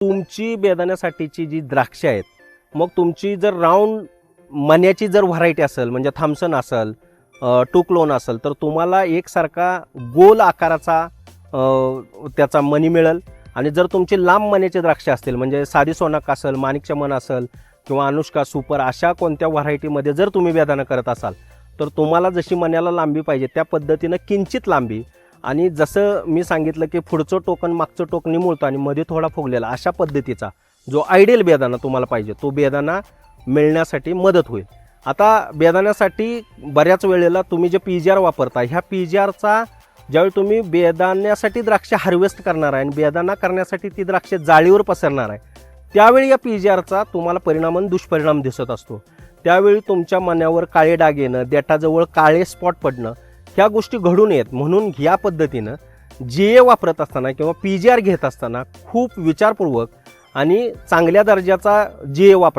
तुमची बेदाण्यासाठीची जी द्राक्ष आहेत मग तुमची जर राऊंड मण्याची जर व्हरायटी असेल म्हणजे थाम्सन असेल टुकलोन असेल तर तुम्हाला एकसारखा गोल आकाराचा त्याचा मणी मिळेल. आणि जर तुमची लांब मण्याची द्राक्ष असतील म्हणजे साधी सोनाक असेल माणिकच्या मन असेल किंवा अनुष्का सुपर अशा कोणत्या व्हरायटीमध्ये जर तुम्ही बेदाना करत असाल तर तुम्हाला जशी मण्याला लांबी पाहिजे त्या पद्धतीनं किंचित लांबी आणि जसं मी सांगितलं की पुढचं टोकन मागचं टोकन निमुळतं आणि मध्ये थोडा फुगलेला अशा पद्धतीचा जो आयडियल बेदाना तुम्हाला पाहिजे तो बेदाना मिळण्यासाठी मदत होईल. आता बेदाण्यासाठी बऱ्याच वेळेला तुम्ही जे पी जी आर वापरता ह्या पी जी आरचा ज्यावेळी तुम्ही बेदाण्यासाठी द्राक्ष हार्वेस्ट करणार आहे आणि बेदाना करण्यासाठी ती द्राक्ष जाळीवर पसरणार आहे त्यावेळी या पी जी आरचा तुम्हाला परिणाम दुष्परिणाम दिसत असतो. त्यावेळी तुमच्या मण्यावर काळे डाग येणं देठाजवळ काळे स्पॉट पडणं ह्या गोष्टी घडून येत. म्हणून ह्या पद्धतीनं जे ए वापरत असताना किंवा पी जी आर घेत असताना खूप विचारपूर्वक आणि चांगल्या दर्जाचा जे ए वापर